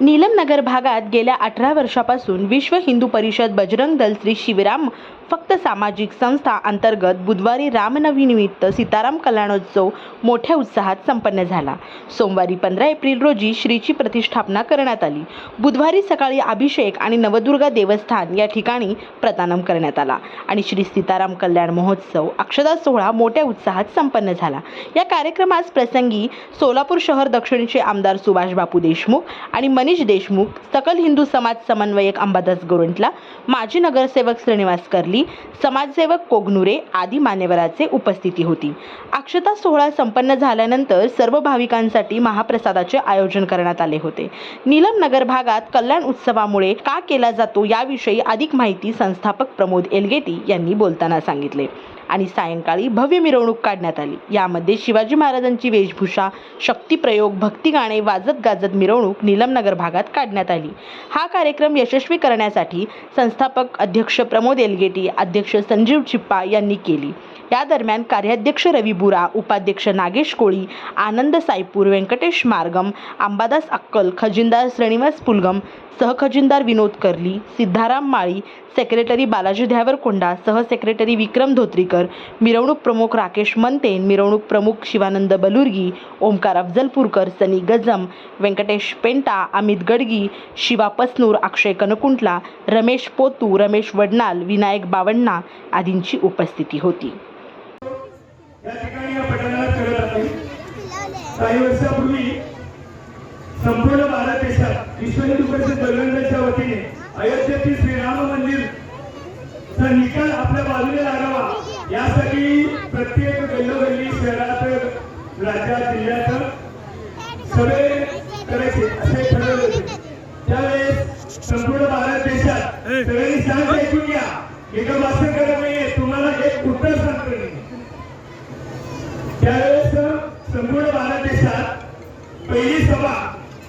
नगर भागात गेल्या अठरा वर्षापासून विश्व हिंदू परिषद बजरंग दल श्री शिवराम फक्त सामाजिक संस्था अंतर्गत बुधवारी रामनवमीनिमित्त सीताराम कल्याणोत्सव मोठ्या उत्साहात संपन्न झाला. सोमवारी पंधरा एप्रिल रोजी श्रीची प्रतिष्ठापना करण्यात आली. बुधवारी सकाळी अभिषेक आणि नवदुर्गा देवस्थान या ठिकाणी प्रदानम करण्यात आला आणि श्री सीताराम कल्याण महोत्सव अक्षदा सोहळा मोठ्या उत्साहात संपन्न झाला. या कार्यक्रमास प्रसंगी सोलापूर शहर दक्षिणचे आमदार सुभाष बापू देशमुख आणि मनीष देशमुख सकल हिंदू समाज समन्वयक अंबादास गोरंटला माजी नगरसेवक श्रीनिवास कर्ली समाजसेवक कोगनुरे आदी मान्यवराचे उपस्थिती होती. अक्षता सोहळा संपन्न झाल्यानंतर सर्व भाविकांसाठी महाप्रसादाचे आयोजन करण्यात आले होते. नीलम नगर भागात कल्याण उत्सवामुळे का केला जातो याविषयी अधिक माहिती संस्थापक प्रमोद एलगेटी यांनी बोलताना सांगितले. आणि सायंकाळी भव्य मिरवणूक काढण्यात आली. यामध्ये शिवाजी महाराजांची वेशभूषा शक्तिप्रयोग भक्तिगाणे वाजत गाजत मिरवणूक नीलमनगर भागात काढण्यात आली. हा कार्यक्रम यशस्वी करण्यासाठी संस्थापक अध्यक्ष प्रमोद एलगेटी अध्यक्ष संजीव चिप्पा यांनी केली. या दरम्यान कार्याध्यक्ष रवी बुरा उपाध्यक्ष नागेश कोळी आनंद साईपूर व्यंकटेश मार्गम अंबादास अक्कल खजिनदार श्रीनिवास पुलगम सहखजिनदार विनोद कर्ली सिद्धाराम माळी सेक्रेटरी बालाजी ध्यावरकोंडा सहसेक्रेटरी विक्रम धोत्रीकर मिरवणूक प्रमुख राकेश मंतेन मिरवणूक प्रमुख शिवानंद बलुर्गी ओमकार अफजलपूरकर सनी गजम व्यंकटेश पेंटा अमित गडगी शिवा पसनूर अक्षय कनकुंटला रमेश पोतू रमेश वडनाल विनायक बावण्णा आदींची उपस्थिती होती. काही वर्षापूर्वी संपूर्ण भारत देशात विश्व हिंदू परिषद बजरंगच्या वतीने अयोध्येतील श्रीराम मंदिर चा निकाल आपल्या बाजूने लागावा. यासाठी प्रत्येक गल्लोगल्ली शहरात राज्यात जिल्ह्यात सभे करायचे असे ठरवले होते. त्यावेळेस संपूर्ण भारत देशात सगळ्यांनी शांत ऐकून घ्या. एका भाषण करत नाहीये. तुम्हाला एक उत्तर सांगतो त्यावेळेस संपूर्ण भारत देशात पहिली सभा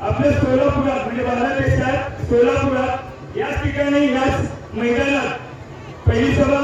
आपल्या सोलापुरात म्हणजे भारत देशात सोलापुरात याच ठिकाणी याच मैदानात पहिली सभा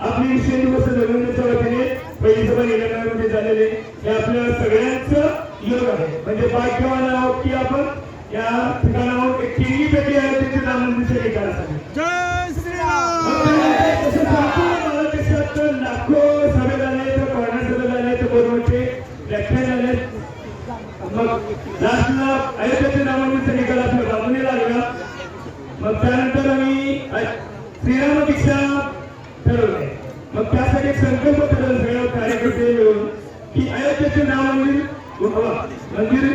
आपली परिषद धर्मच्या वतीने पहिली सभा निलंगामध्ये झालेली. हे आपल्या सगळ्यांचं योग आहे. म्हणजे भाग्यवान आहोत की आपण? या ठिकाणावर एक तिन्ही पेटी आहे त्याचे नाम देशात लाखो सभे झाले तर कॉर्नर सभे झाले तर बरोबरचे व्याख्यान झाले मग लास्टला अयोध्येचे नामांचा निकाल आपल्या बाजूने लागला मग त्यानंतर आम्ही श्रीराम दीक्षा ठरवले मग त्यासाठी संकल्प ठरवला सगळ्या कार्यकर्ते मिळून की अयोध्येचे नाव मंदिर मंदिर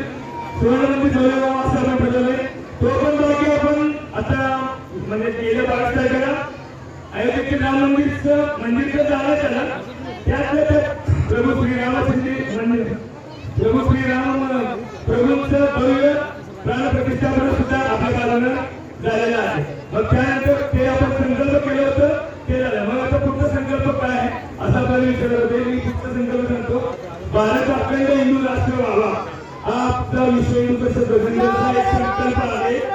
सुवर्ण मंदिर जोडले असं आपण ठरवलंय. तो पण भाग्य आपण आता म्हणजे गेल्या बावीस तारखेला अयोध्येचे नाव मंदिरचं मंदिर तर त्याला त्यातल्या त्यात प्रभू श्रीरामचंद्र मंदिर. प्रभू श्रीराम प्रभूंचं भव्य प्राणप्रतिष्ठापना सुद्धा आपल्या कालानं पुढचा संकल्प काय आहे? असा आपल्याला विचारत होते. मी पुढचा संकल्प सांगतो. भारत अखंड हिंदू राष्ट्र व्हावा. हा आपला विश्व हिंदू परिषद संकल्प आहे.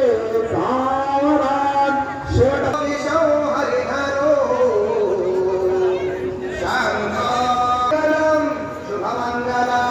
para